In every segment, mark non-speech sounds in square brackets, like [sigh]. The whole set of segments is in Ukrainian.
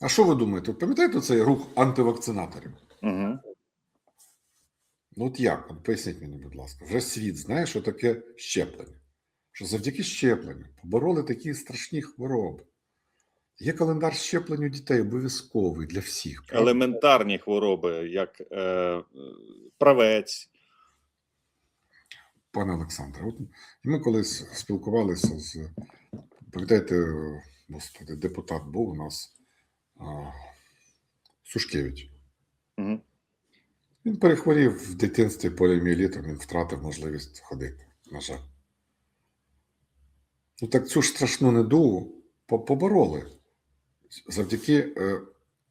А що ви думаєте? Пам'ятаєте цей рух антивакцинаторів? Угу. Ну от як? От Поясніть мені, будь ласка, вже світ знає, що таке щеплення. Що завдяки щепленню побороли такі страшні хвороби. Є календар щеплень у дітей обов'язковий для всіх. правда? Елементарні хвороби, як е, правець. Пане Олександре, от ми колись спілкувалися з, пам'ятаєте, господи, депутат був у нас Сушкевич. Угу. Він перехворів в дитинстві поліоміелітом, він втратив можливість ходити, на жаль. Ну так цю ж страшну недугу побороли завдяки е,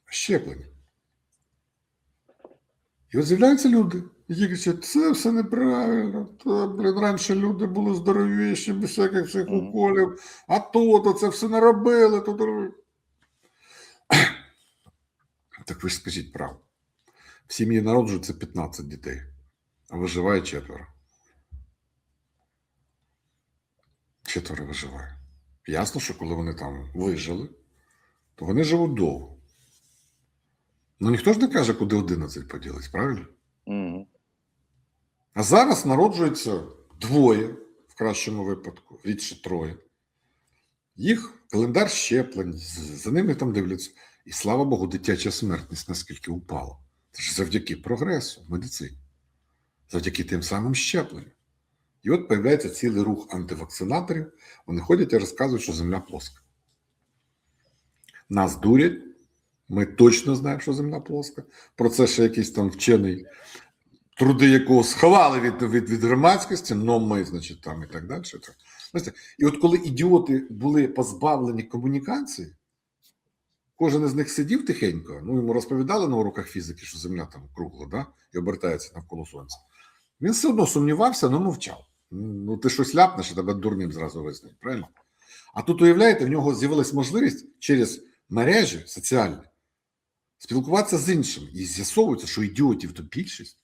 щепленню. І от з'являються люди, які кажуть, це все неправильно. Та, блін, раніше люди були здоровіші, без всяких цих уколів, а то, то це все не робили. То, то... [coughs] Так ви ж скажіть правду. В сім'ї народжується 15 дітей, а виживає четверо. Четверо виживає. Ясно, що коли вони там вижили, то вони живуть довго. Ну ніхто ж не каже, куди 11 поділись, правильно? Угу. А зараз народжується двоє, в кращому випадку, рідше троє. Їх календар щеплень, за ними там дивляться. І слава Богу, дитяча смертність наскільки упала. Це ж завдяки прогресу в медицині, завдяки тим самим щепленням. І от появляється цілий рух антивакцинаторів. Вони ходять і розказують, що земля плоска. Нас дурять. Ми точно знаємо, що земля плоска. Про це ще якийсь там вчений, труди якого сховали від, від, від громадськості, но ми, значить, там і так далі. Так. І от коли ідіоти були позбавлені комунікації, кожен із них сидів тихенько, ну йому розповідали на уроках фізики, що земля там кругла, да, і обертається навколо сонця. Він все одно сумнівався, але мовчав. Ну, ти щось ляпнеш, і тебе дурним зразу визнають, правильно? А тут, уявляєте, в нього з'явилась можливість через мережі соціальні спілкуватися з іншими. І з'ясовується, що ідіотів то більшість,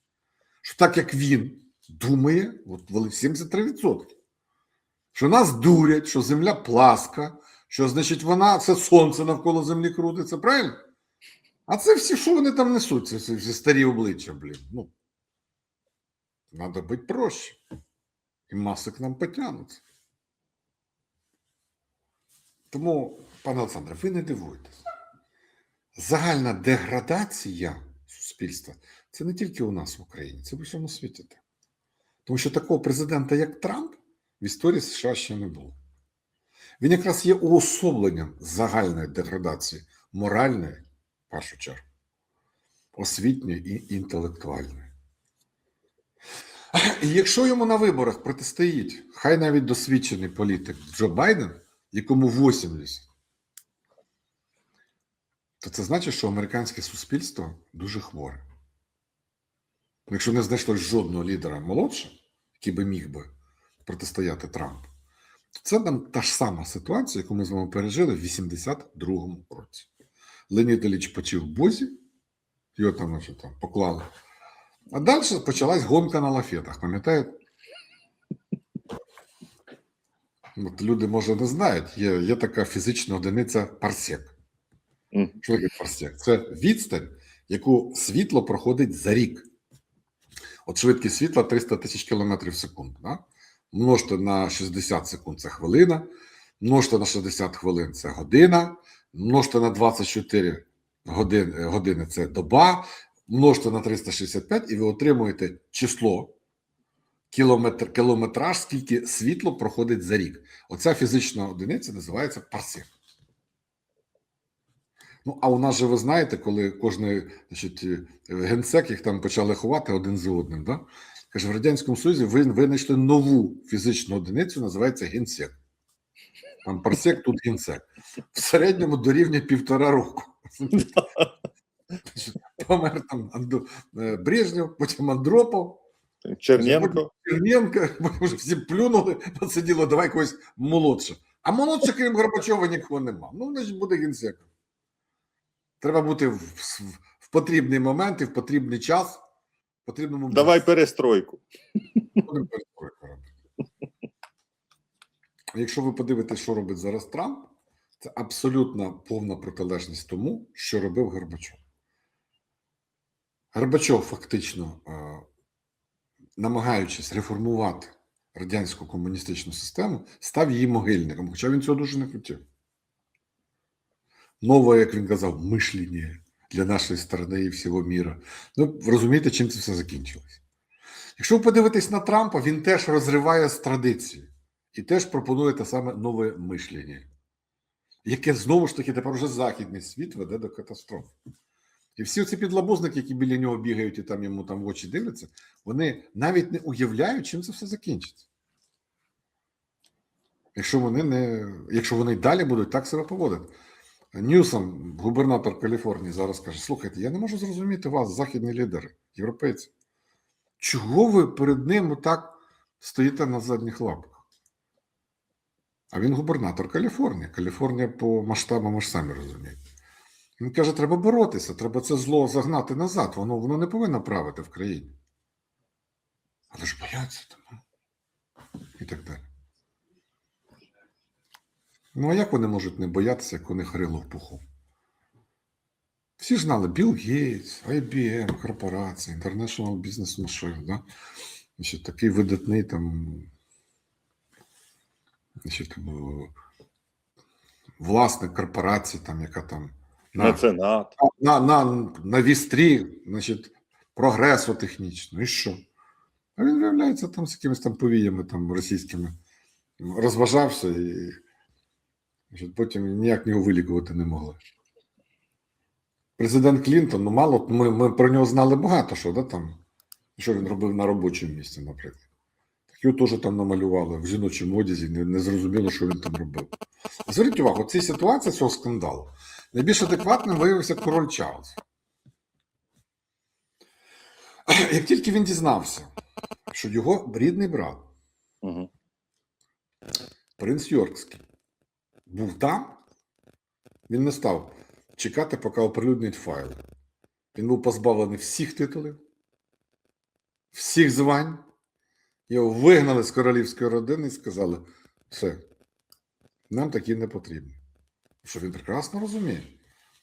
що так як він думає, от вели 73%, що нас дурять, що земля пласка, що значить вона це сонце навколо землі крутиться, правильно? А це всі, що вони там несуть, це всі старі обличчя, блін. Ну, треба бути проще. І маси к нам потягнуться. Тому, пане Олександре, ви не дивуйтесь. Загальна деградація суспільства це не тільки у нас в Україні, це в усьому світі. Тому що такого президента, як Трамп, в історії США ще не було. Він якраз є уособленням загальної деградації моральної, в першу чергу, освітньої і інтелектуальної. І якщо йому на виборах протистоїть, хай навіть досвідчений політик Джо Байден, якому 80, то це значить, що американське суспільство дуже хворе. Якщо не знайшлось жодного лідера молодше, який би міг би протистояти Трампу, то це там та ж сама ситуація, яку ми з вами пережили в 82-му році. Леонід Ілліч почив Бозі, його там, значить, там поклали. А далі почалась гонка на лафетах, пам'ятаєте? От люди, може, не знають, є, є така фізична одиниця парсек. Що таке? Це відстань, яку світло проходить за рік. От швидкість світла 300 тисяч кілометрів в секунду. Да? Множте на 60 секунд це хвилина, множте на 60 хвилин це година, множте на 24 години, години це доба, множте на 365 і ви отримуєте число кілометр, кілометраж, скільки світло проходить за рік. Оця фізична одиниця називається парсек. Ну, а у нас же ви знаєте, коли кожний значить, е, генсек їх там почали ховати один за одним. Да? Каже, в Радянському Союзі ви винайшли нову фізичну одиницю, називається генсек. Там парсек, тут генсек. В середньому дорівнює півтора року. [laughs] Помер там е, Брежнєв, потім Андропов, Черненко. Черненко, [laughs] вже всі плюнули на це діло, давай когось молодше. А молодше, крім Горбачова, нікого нема. Ну, значить, буде генсеком. Треба бути в, в, в потрібний момент і в потрібний час. В потрібному Давай перестройку. Будемо перестройку робити. Якщо ви подивитесь, що робить зараз Трамп, Це абсолютно повна протилежність тому, що робив Горбачов. Горбачов фактично, е, намагаючись реформувати радянську комуністичну систему, став її могильником, хоча він цього дуже не хотів. Нове, як він казав, мишлення для нашої сторони і всього міра. Ну, розумієте, чим це все закінчилось. Якщо ви подивитесь на Трампа, він теж розриває з традиції і теж пропонує те саме нове мишлення, яке знову ж таки тепер вже західний світ веде до катастрофи. І всі ці підлабузники, які біля нього бігають і там йому там в очі дивляться, вони навіть не уявляють, чим це все закінчиться. Якщо вони не, якщо вони далі будуть так себе поводити. Ньюсом, губернатор Каліфорнії, зараз каже: слухайте, я не можу зрозуміти вас, західні лідери, європейці. Чого ви перед ним так стоїте на задніх лапках? А він губернатор Каліфорнії. Каліфорнія по масштабам ми ж самі розумієте. Він каже: треба боротися, треба це зло загнати назад. Воно, воно не повинно правити в країні. Але ж бояться тому. І так далі. Ну, а як вони можуть не боятися, як у них рило в пуху? Всі знали Білл Гейтс, IBM, корпорація, International Business Machine, да? Значить, такий видатний там, значить, е, власник корпорації, там, яка там на, Меценат. на, на, на вістрі, значить, прогресу технічного. І що? А він виявляється там з якимись там повіями там, російськими. Розважався і значить, потім ніяк його вилікувати не могли. Президент Клінтон, ну мало, ми, ми про нього знали багато що, да, там, що він робив на робочому місці, наприклад. Так його теж там намалювали в жіночому одязі, не, не зрозуміло, що він там робив. Зверніть увагу, цій ситуації цього скандалу найбільш адекватним виявився король Чарльз. [clears throat] Як тільки він дізнався, що його рідний брат, Угу. принц Йоркський, був там, він не став чекати, поки оприлюднять файли. Він був позбавлений всіх титулів, всіх звань. Його вигнали з королівської родини і сказали: все, нам такі не потрібні. Що він прекрасно розуміє,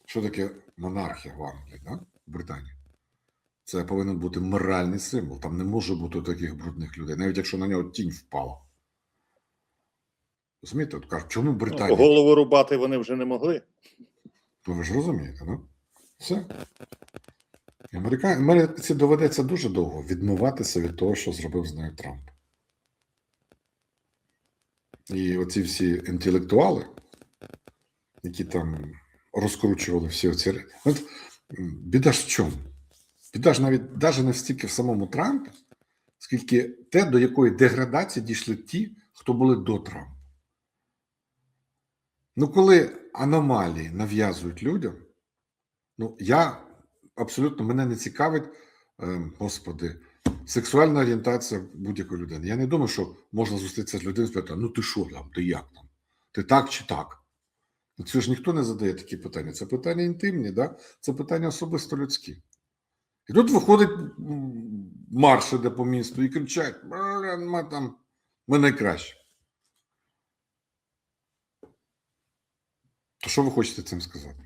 що таке монархія в Англії, да? в Британії. Це повинен бути моральний символ. Там не може бути таких брудних людей, навіть якщо на нього тінь впала. Розумієте, от кажуть, чому Британія? Голову рубати вони вже не могли. Ну, ви ж розумієте, ну? Все. Америка... Америці доведеться дуже довго відмиватися від того, що зробив з нею Трамп. І оці всі інтелектуали, які там розкручували всі оці. От біда ж в чому? Біда ж навіть навіть не стільки в самому Трампі, скільки те, до якої деградації дійшли ті, хто були до Трампа. Ну, коли аномалії нав'язують людям, ну я абсолютно мене не цікавить, е, господи, сексуальна орієнтація будь-якої людини. Я не думаю, що можна зустрітися з людиною і спитати, ну ти що там, ти як там? Ти так чи так? Ну, це ж ніхто не задає такі питання. Це питання інтимні, да? це питання особисто людські. І тут виходить марш іде по місту і кричать: там ми найкращі. То що ви хочете цим сказати?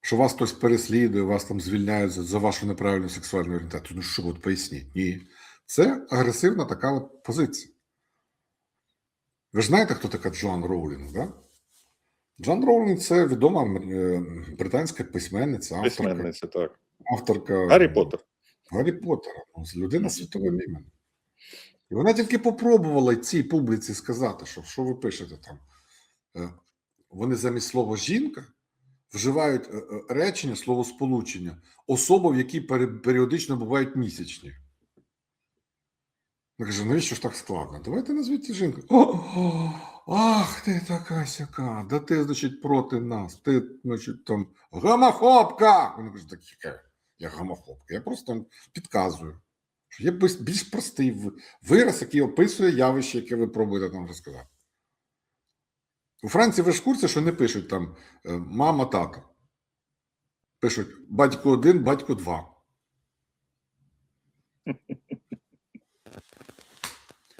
Що вас хтось переслідує, вас там звільняють за, за вашу неправильну сексуальну орієнтацію. Ну що, от поясніть? Ні. Це агресивна така от позиція. Ви ж знаєте, хто така Джоан Роулінг, да? Джоан Роулінг це відома е, британська письменниця, авторка, Письменниця, так. авторка Гаррі Поттер. Гаррі Поттера, ну, людина світовим іменем. І вона тільки попробувала цій публіці сказати, що що ви пишете там. Вони замість слова жінка вживають е, е, речення, словосполучення, особа, в якій періодично бувають місячні. Вона каже, навіщо ж так складно? Давайте назвіть жінку. Ах, ти така сяка, да ти, значить, проти нас. Ти, значить, там гомофобка. Вона каже, так яка я гомофобка. Я просто підказую. Що є більш простий вираз, який описує явище, яке ви пробуєте нам розказати. У Франції ви ж в курсі, що не пишуть там е, мама, тато. Пишуть батько один, батько два.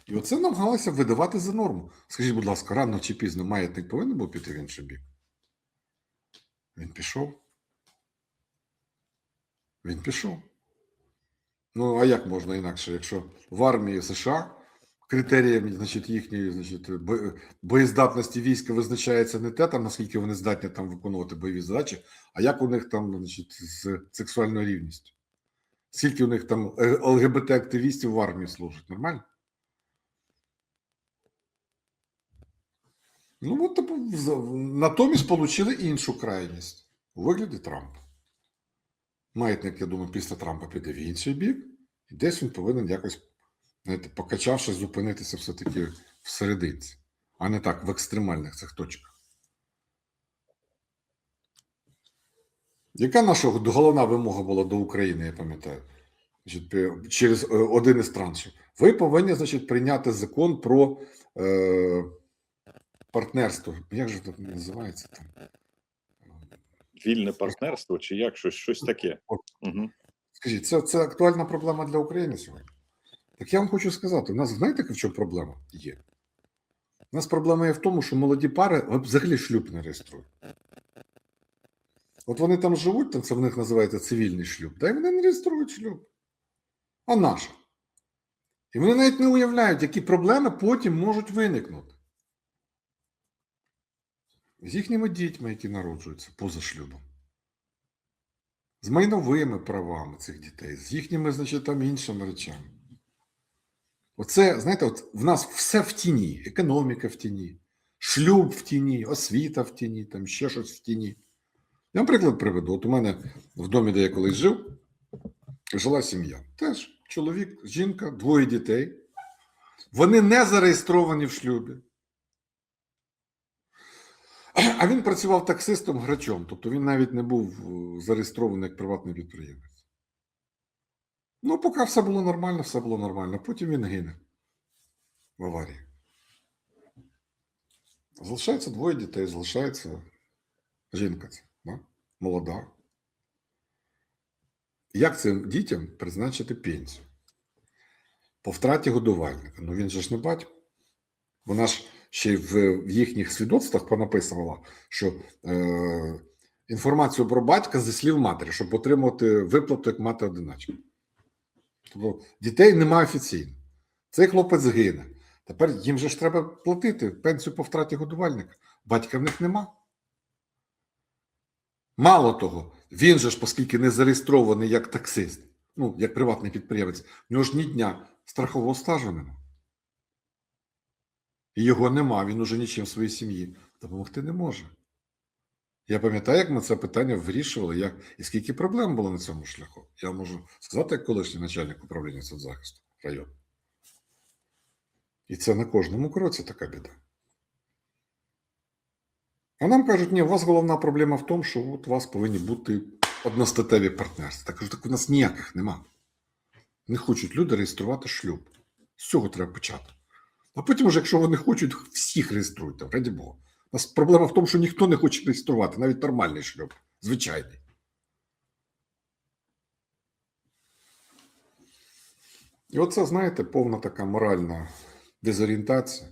І оце намагалися видавати за норму. Скажіть, будь ласка, рано чи пізно маятник повинен був піти в інший бік? Він пішов. Він пішов. Ну, а як можна інакше, якщо в армії США критерієм значить, їхньої значить, боєздатності війська визначається не те, там, наскільки вони здатні там виконувати бойові задачі, а як у них там значить, з сексуальною рівністю. Скільки у них там е, ЛГБТ-активістів в армії служить? Нормально? Ну, от типу, натомість отримали іншу крайність у вигляді Трампа. Маятник, я думаю, після Трампа піде в інший бік, і десь він повинен якось, знаєте, покачавши, зупинитися все-таки всерединці, а не так в екстремальних цих точках. Яка наша головна вимога була до України, я пам'ятаю? Через е, один із траншів. Ви повинні, значить, прийняти закон про е, партнерство. Як же це називається там? Вільне партнерство чи як щось, щось таке. Угу. Скажіть, це, це актуальна проблема для України сьогодні? Так я вам хочу сказати: у нас знаєте, в чому проблема є? У нас проблема є в тому, що молоді пари взагалі шлюб не реєструють. От вони там живуть, там це в них називається цивільний шлюб, да і вони не реєструють шлюб. А наша. І вони навіть не уявляють, які проблеми потім можуть виникнути. З їхніми дітьми, які народжуються поза шлюбом з майновими правами цих дітей, з їхніми, значить, там іншими речами. Оце, знаєте, от в нас все в тіні, економіка в тіні, шлюб в тіні, освіта в тіні, там ще щось в тіні. Я вам приклад приведу. От у мене в домі, де я колись жив, жила сім'я. Теж чоловік, жінка, двоє дітей. Вони не зареєстровані в шлюбі. А він працював таксистом грачом, тобто він навіть не був е, зареєстрований як приватний підприємець. Ну, поки все було нормально, все було нормально. Потім він гине в аварії. Залишається двоє дітей, залишається жінка, да? молода. Як цим дітям призначити пенсію? По втраті годувальника. Ну він же ж не батько. Вона ж ще в, їхніх свідоцтвах понаписувала, що е, інформацію про батька зі слів матері, щоб отримати виплату як мати одиначка. Тобто дітей немає офіційно. Цей хлопець гине. Тепер їм же ж треба платити пенсію по втраті годувальника. Батька в них нема. Мало того, він же ж, оскільки не зареєстрований як таксист, ну, як приватний підприємець, в нього ж ні дня страхового стажу нема. І його нема, він уже нічим своїй сім'ї допомогти не може. Я пам'ятаю, як ми це питання вирішували, як, і скільки проблем було на цьому шляху. Я можу сказати, як колишній начальник управління соцзахисту району. І це на кожному кроці така біда. А нам кажуть, ні, у вас головна проблема в тому, що от у вас повинні бути одностатеві партнерства. Так кажу, так у нас ніяких нема. Не хочуть люди реєструвати шлюб. З цього треба почати. А потім, вже, якщо вони хочуть, всіх реєструйте, раді Бога. Нас проблема в тому, що ніхто не хоче реєструвати, навіть нормальний шлюб, звичайний. І оце, знаєте, повна така моральна дезорієнтація,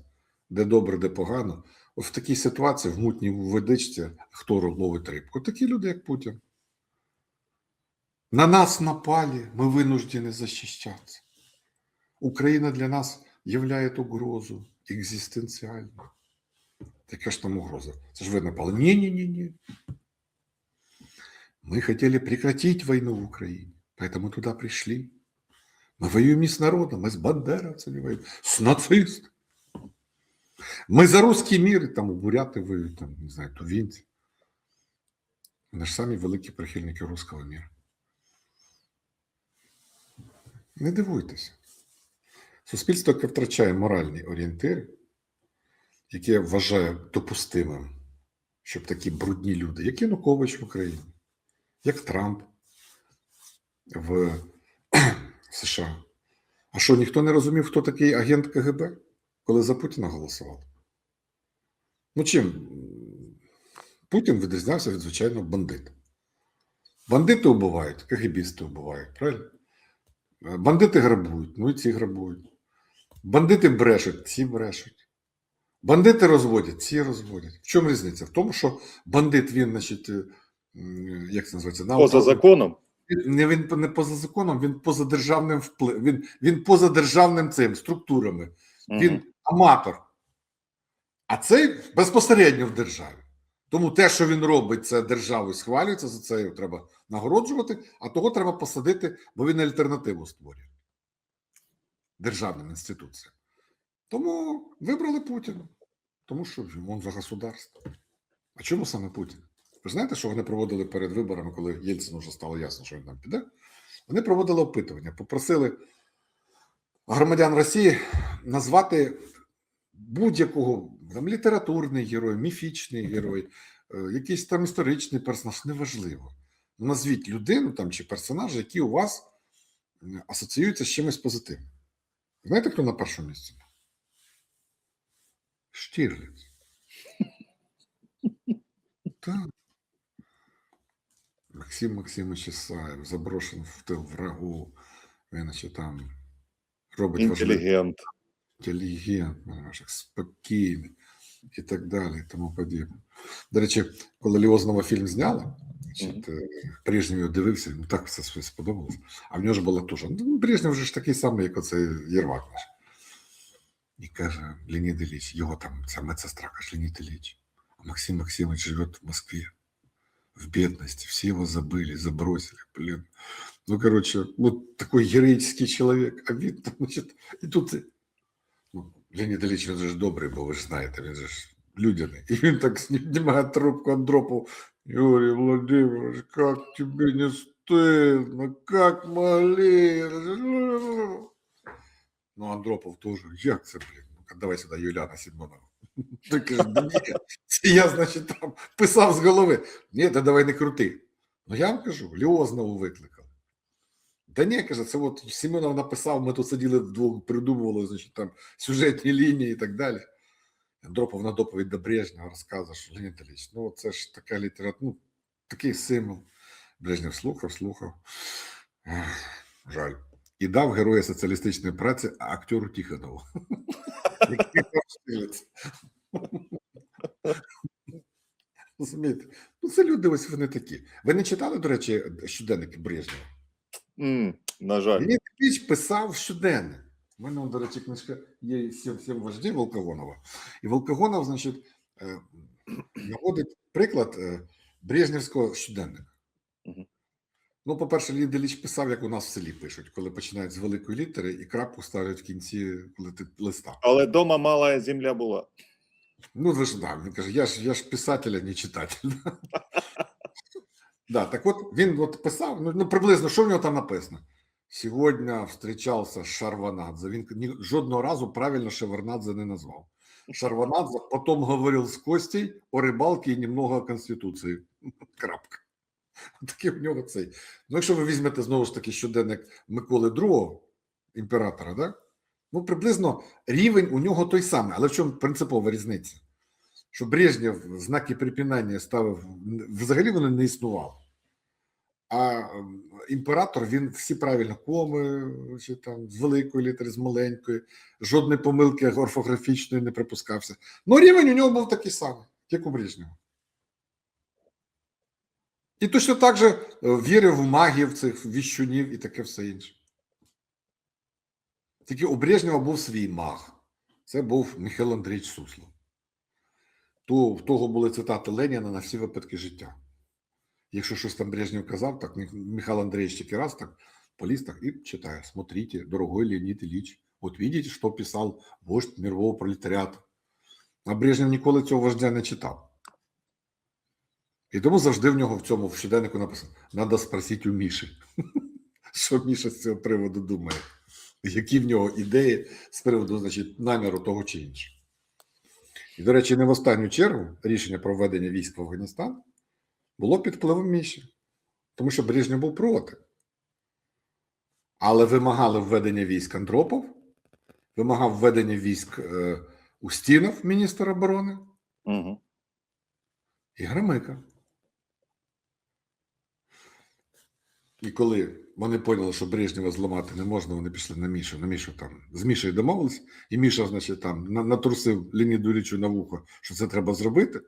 де добре, де погано. В такій ситуації, в мутній водичці, хто ловить рибку? Такі люди, як Путін. На нас напали, ми винуждені захищатися. Україна для нас являє угрозу екзистенціальну. Яка ж там угроза? Це ж ви напали. Не-не-не-не. Мы хотели прекратить войну в Украине, поэтому туда пришли. Мы воюем не с народом, мы с бандеровцами воюем, с нацистами. Мы за русский мир, і там буряти воюють, там, не знаю, тувінці. Вони ж самі великі прихильники руського міра. Не дивуйтеся. Суспільство, яке втрачає моральні орієнтири, яке вважає допустимим, щоб такі брудні люди, як Янукович в Україні, як Трамп в [clears throat] США. А що, ніхто не розумів, хто такий агент КГБ, коли за Путіна голосував? Ну чим? Путін відрізнявся від звичайного бандита. Бандити вбивають, КГБісти вбивають, правильно? Бандити грабують, ну і ці грабують. Бандити брешуть, ці брешуть. Бандити розводять, ці розводять. В чому різниця? В тому, що бандит, він, значить, е, як це називається? На Поза законом. не він не поза законом, він поза державним впливом. Він, він поза державним цим структурами. Він аматор. А цей безпосередньо в державі. Тому те, що він робить, це державою схвалюється, за це його треба нагороджувати, а того треба посадити, бо він альтернативу створює державним інституціям. Тому вибрали Путіна, тому що він за государство. А чому саме Путін? Ви знаєте, що вони проводили перед виборами, коли Єльцину вже стало ясно, що він там піде? Вони проводили опитування, попросили громадян Росії назвати будь-якого там літературний герой, міфічний герой, е, якийсь там історичний персонаж, неважливо. Назвіть людину там чи персонажа, які у вас асоціюються з чимось позитивним. Знаєте, хто на першому місці? Штірліц. Так. [laughs] Максим Максимович Ісаєв заброшений в тил врагу. Він значить, там робить важливі Інтелігент. спокійний і так далі, і тому подібне. До речі, коли Ліознова фільм зняли, значить, е, Брежнєв його дивився, йому так все сподобалось. А в нього ж була теж. Ну, Брежнєв вже ж такий самий, як оцей Єрвак наш. І каже Леонід Ілліч, його там ця медсестра каже, Леонід Ілліч, а Максим Максимович живет в Москве, в бедности, все его забыли, забросили, блин. Ну, короче, вот такой героический человек, а він там, значить, і тут ну, Леонід Ілліч, він же ж добрий, бо ви ж знаєте, він же ж людяний. І він так знімає трубку Андропов. Юрий Владимирович, как тебе не стыдно, как могли? Ну, Андропов теж, як це, блін? Ну, давай сюди Юліана Сідманова. [laughs] Ти каже, «Да ні, я, значить, там писав з голови. Ні, та давай не крути. Ну, я вам кажу, Ліознову викликали. Та ні, каже, це от Сімонов написав, ми тут сиділи вдвох, придумували, значить, там сюжетні лінії і так далі. Андропов на доповідь до Брежнєва розказує, що Леонід Ілліч, ну це ж така література, ну, такий символ. Брежнєв слухав, слухав. Жаль. І дав героя соціалістичної праці актеру Тихонову. Розумієте? Ну, це люди ось вони такі. Ви не читали, до речі, щоденники Брежнєва? М, На жаль. Леонід Ілліч писав щоденник. У мене, до речі, книжка є «Сім, сім вождів Волкогонова. І Волкогонов, значить, е, наводить приклад е, Брежнівського щоденника. Мгм. Ну, по-перше, Леонід Ілліч писав, як у нас в селі пишуть, коли починають з великої літери і крапку ставлять в кінці листа. Але дома мала земля була. Ну, ви ж да, він каже, я ж я ж писатель, а не читатель. [laughs] да, так от він от писав, ну, ну приблизно, що в нього там написано? Сьогодні зустрічався Шарванадзе. Він ні, жодного разу правильно Шеварнадзе не назвав. Шарванадзе потім говорив з Костей о рибалці і немного о Конституції. [laughs] Крапка. [laughs] Такий в нього цей. Ну, якщо ви візьмете знову ж таки щоденник Миколи II, імператора, да? ну приблизно рівень у нього той самий. Але в чому принципова різниця? Що Брежнєв знаки припинання ставив, взагалі вони не існували. А ем, імператор він всі правильно коми, чи там з великої літери, з маленької, жодної помилки орфографічної не припускався. Ну, рівень у нього був такий самий, як у Брежнєва. І точно так же е, вірив в магів цих віщунів і таке все інше. Тільки у Брежнєва був свій маг. Це був Михайло Андрійович Суслов. То, в того були цитати Леніна на всі випадки життя. Якщо щось там Брежнєв казав, так Михайло Андреевич тільки раз так поліз так і читає. Смотрите, дорогой Леонид Ильич, от видите, що писав вождь мирового пролетаріату. А Брежнєв ніколи цього вождя не читав. І тому завжди в нього в цьому в щоденнику написано: Надо спросити у Міші, [laughs] що Міша з цього приводу думає, які в нього ідеї з приводу значить, наміру того чи іншого. І, до речі, не в останню чергу рішення про введення військ в Афганістан було під впливом Міші, тому що Брежнєв був проти. Але вимагали введення військ Андропов, вимагав введення військ е, Устінов, міністр оборони, Угу. і Громика. І коли вони поняли, що Брежнєва зламати не можна, вони пішли на Мішу. На Мішу там з Мішою домовились, і Міша, значить, там натрусив Леоніду Іллічу на вухо, що це треба зробити.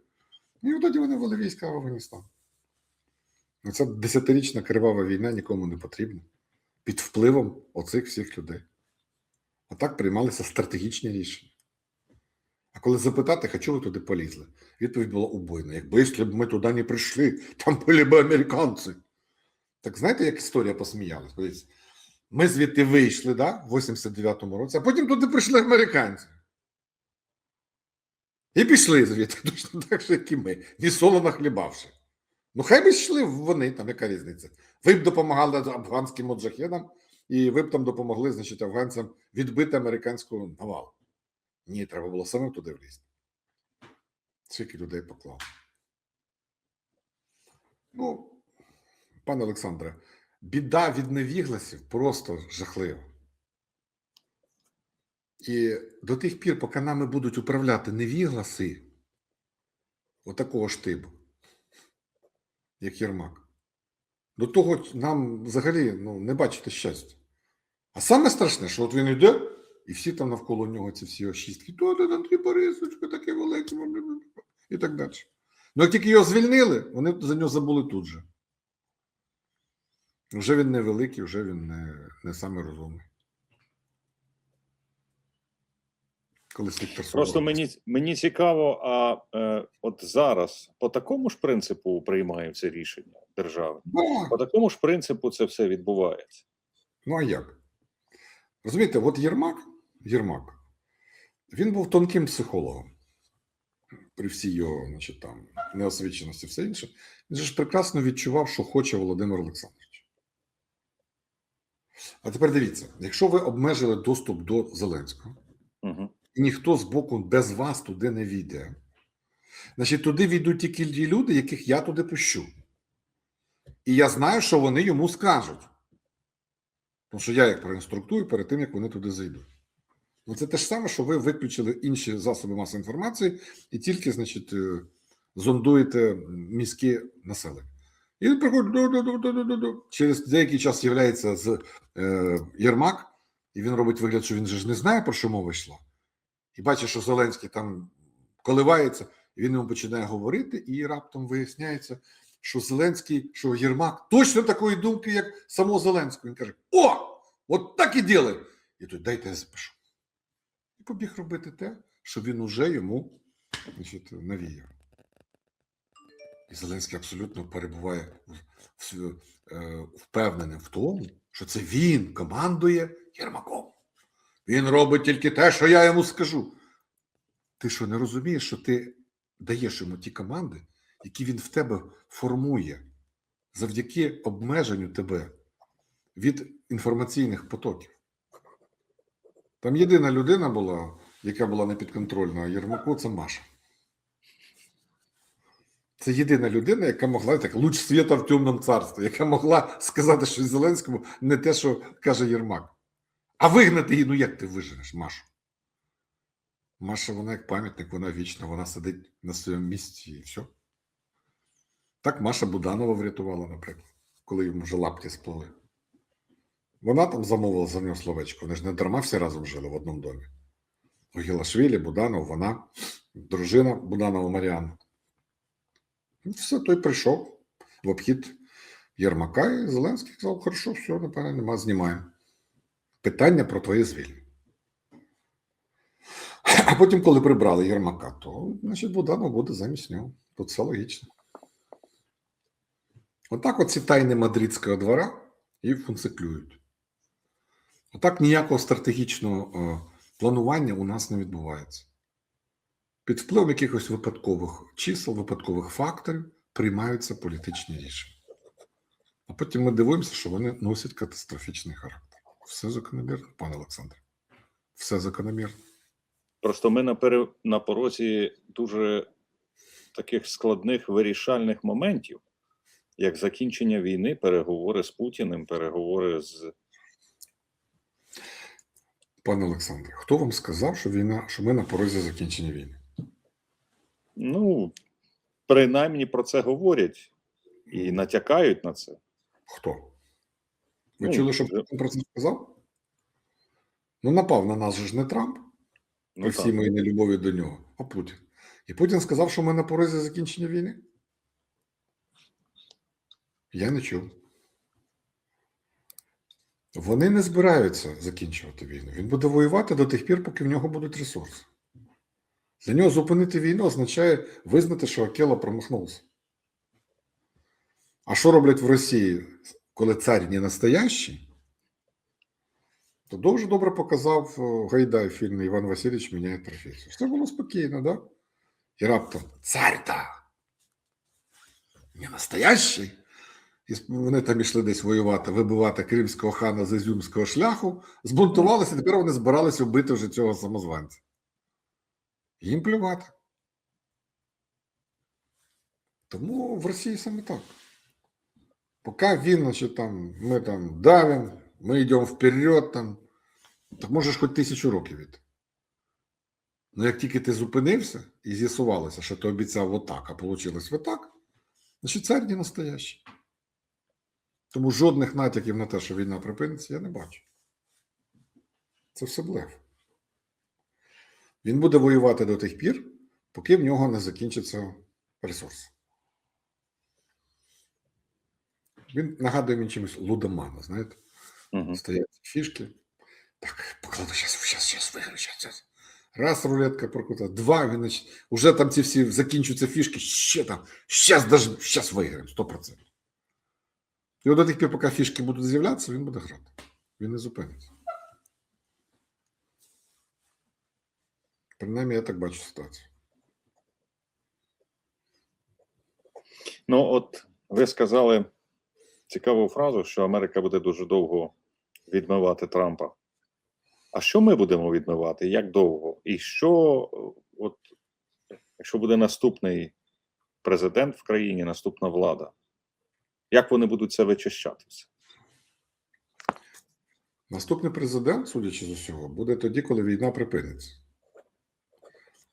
І тоді вони ввели війська в Афганістан. Ну, Ця десятирічна кривава війна нікому не потрібна. Під впливом оцих всіх людей. Отак приймалися стратегічні рішення. А коли запитати, а чого ви туди полізли? Відповідь була убойна. Якби ми туди не прийшли, там були б американці. Так знаєте, як історія посміялась? Ми звідти вийшли, да, в 89-му році, а потім туди прийшли американці. І пішли звідти, [laughs] точно так же, як і ми, ні соло нахлібавши. Ну, хай би йшли вони, там яка різниця. Ви б допомагали афганським моджахедам, і ви б там допомогли, значить, афганцям відбити американську навалу. Ні, треба було самим туди влізти. Скільки людей поклав. Ну, пане Олександре, біда від невігласів просто жахлива. І до тих пір, поки нами будуть управляти невігласи, отакого штибу, як Єрмак, до того нам взагалі ну, не бачити щастя. А саме страшне, що от він йде, і всі там навколо нього ці всі ошістки, то де Андрій Борисовичка, таке велике, і так далі. Ну, як тільки його звільнили, вони за нього забули тут же. Вже він не великий, вже він не, не самий розумний. Колись Віктор Просто мені, мені цікаво, а е, от зараз по такому ж принципу приймає це рішення держава? Да. По такому ж принципу це все відбувається. Ну а як? Розумієте, от Єрмак, Єрмак, він був тонким психологом при всій його, значить, там, неосвіченості, все інше. Він же ж прекрасно відчував, що хоче Володимир Олександрович. А тепер дивіться: якщо ви обмежили доступ до Зеленського, Угу. і ніхто з боку без вас туди не війде, значить туди війдуть тільки ті люди, яких я туди пущу. І я знаю, що вони йому скажуть. Тому що я їх проінструктую перед тим, як вони туди зайдуть. Ну, це те ж саме, що ви виключили інші засоби масової інформації і тільки, значить, е, зондуєте міське населення. І він приходить через деякий час з'являється з е, Єрмак, і він робить вигляд, що він же ж не знає, про що мова йшла. І бачить, що Зеленський там коливається, і він йому починає говорити, і раптом виясняється, що Зеленський, що Єрмак точно такої думки, як само Зеленського. Він каже: О! От так і діли! І тут дайте я запишу. І побіг робити те, що він уже йому значить, навіяв. І Зеленський абсолютно перебуває е, впевненим в тому, що це він командує Єрмаком. Він робить тільки те, що я йому скажу. Ти що не розумієш, що ти даєш йому ті команди, які він в тебе формує завдяки обмеженню тебе від інформаційних потоків. Там єдина людина була, яка була непідконтрольна Єрмаку, це Маша. Це єдина людина, яка могла так луч світа в темному царстві, яка могла сказати щось Зеленському не те, що каже Єрмак. А вигнати її, ну як ти виженеш, Машу? Маша, вона як пам'ятник, вона вічна, вона сидить на своєму місці і все. Так Маша Буданова врятувала, наприклад, коли йому вже лапки сплили. Вона там замовила за нього словечко. Вони ж не дарма всі разом жили в одному домі. Гілашвілі, Буданов, вона, дружина Буданова Маріана. І все, той прийшов в обхід Єрмака, і Зеленський сказав: хорошо, все, напевно, нема, знімаємо. Питання про твоє звільнення. А потім, коли прибрали Єрмака, то значить Буданов буде замість нього. Тут все логічно. Отак оці тайни мадридського двора і функціклюють. Отак ніякого стратегічного е, планування у нас не відбувається. Під впливом якихось випадкових чисел, випадкових факторів приймаються політичні рішення. А потім ми дивуємося, що вони носять катастрофічний характер. Все закономірно, пане Олександре. Все закономірно. Просто ми на, пере... на порозі дуже таких складних вирішальних моментів, як закінчення війни, переговори з Путіним, переговори з Пане Олександре, хто вам сказав, що війна, що ми на порозі закінчення війни? Ну, принаймні про це говорять і натякають на це. Хто? Ви Ну, чули, що вже- Путін про це сказав? Ну, напав на нас ж не Трамп, при Ну, всій моїй нелюбові до нього, а Путін. І Путін сказав, що ми на порозі закінчення війни. Я не чув. Вони не збираються закінчувати війну. Він буде воювати до тих пір, поки в нього будуть ресурси. Для нього зупинити війну означає визнати, що Акела промахнувся. А що роблять в Росії, коли цар не настоящий? То дуже добре показав е, Гайдай в фільмі Іван Васильович міняє професію. Все було спокійно, да? І раптом цар-та не настоящий. І вони там ішли десь воювати, вибивати кримського хана з Ізюмського шляху, збунтувалися, і тепер вони збиралися вбити вже цього самозванця. Їм плювати. Тому в Росії саме так. Поки він, значить, там, ми там давим, ми йдемо вперед, там, так можеш хоч тисячу років іти. Ну, як тільки ти зупинився і з'ясувалося, що ти обіцяв отак, а вийшло отак, значить цар не настоящий. Тому жодних натяків на те, що війна припиниться, я не бачу. Це все блеф. Він буде воювати до тих пір, поки в нього не закінчиться ресурс. Він нагадує мені чимось лудомана, знаєте? Мгм. Стоять фішки. Так, покладу зараз, зараз, зараз виграю, зараз, зараз. Раз рулетка прокрутила, два, він значить, уже там ці всі закінчуються фішки, ще там, зараз даже, виграємо, 100%. І от до тих пір, поки фішки будуть з'являтися, він буде грати. Він не зупиниться. Принаймні, я так бачу ситуацію. Ну, от ви сказали цікаву фразу, що Америка буде дуже довго відмивати Трампа. А що ми будемо відмивати? Як довго? І що, от, якщо буде наступний президент в країні, наступна влада, як вони будуть це вичищатися? Наступний президент, судячи з усього, буде тоді, коли війна припиниться.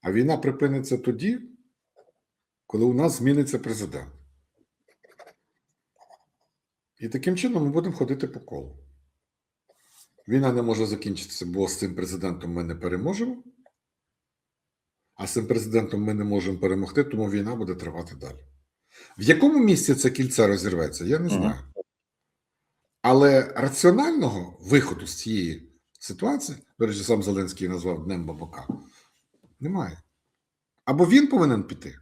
А війна припиниться тоді, коли у нас зміниться президент. І таким чином ми будемо ходити по колу. Війна не може закінчитися, бо з цим президентом ми не переможемо. А з цим президентом ми не можемо перемогти, тому війна буде тривати далі. В якому місці це кільце розірветься, я не знаю. Але раціонального виходу з цієї ситуації, до речі, сам Зеленський назвав Днем Бабака, немає. Або він повинен піти.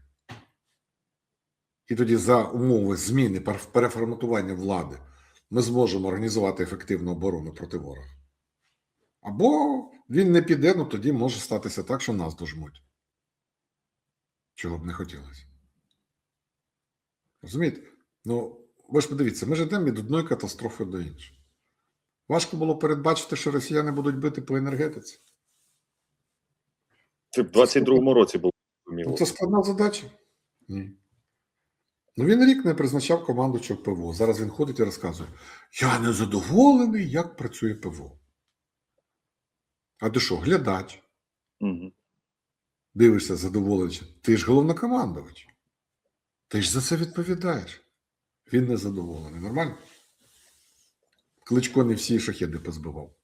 І тоді за умови зміни переформатування влади ми зможемо організувати ефективну оборону проти ворога. Або він не піде, ну тоді може статися так, що нас дожмуть. Чого б не хотілося. Розумієте? Ну, ви ж подивіться, ми ж йдемо від одної катастрофи до іншої. Важко було передбачити, що росіяни будуть бити по енергетиці. Це в 22-му році було зрозуміло. Ну, це складна задача. Ні. Ну, він рік не призначав команду ПВО. Зараз він ходить і розказує: Я не задоволений, як працює ПВО. А ти що, глядач? Мгм. Дивишся задоволений. Ти ж головнокомандувач. Ти ж за це відповідаєш. Він не задоволений. Нормально? Кличко не всі шахеди позбивав.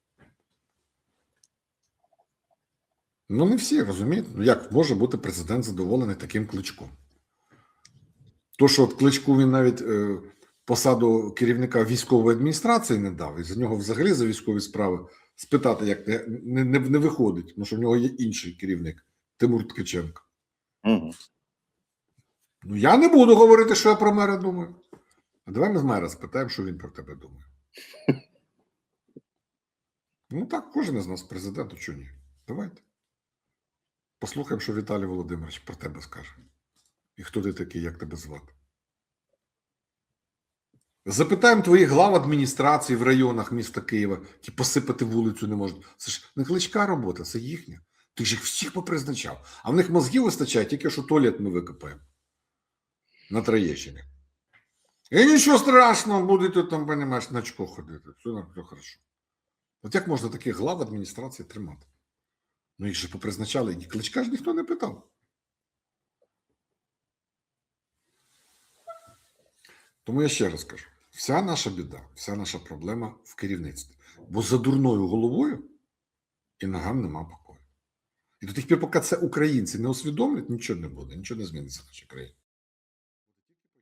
Ну, не всі, розумієте? Ну, як може бути президент задоволений таким кличком? То, що от кличку він навіть е, посаду керівника військової адміністрації не дав, і за нього взагалі за військові справи спитати, як не, не, не, не виходить, тому що в нього є інший керівник Тимур Ткаченко. Мгм. Ну, я не буду говорити, що я про мера думаю. А давай ми з мера спитаємо, що він про тебе думає. [laughs] Ну так, кожен із нас президент, а чого ні? Давайте. Послухаємо, що Віталій Володимирович про тебе скаже. І хто ти такий, як тебе звати. Запитаємо твоїх глав адміністрації в районах міста Києва, які посипати вулицю не можуть. Це ж не кличка робота, це їхня. Ти ж їх всіх попризначав. А в них мозгів вистачає тільки, що туалет ми викопаємо на Троєщині. І нічого страшного, будете там, понімаєш, на очко ходити. Все, все хорошо. От як можна таких глав адміністрації тримати? Ну їх же попризначали, кличка ж ніхто не питав. Тому я ще раз кажу: Вся наша біда, вся наша проблема в керівництві. Бо за дурною головою і ногам нема покою. І до тих пір, поки це українці не усвідомлять, нічого не буде, нічого не зміниться в нашій країні.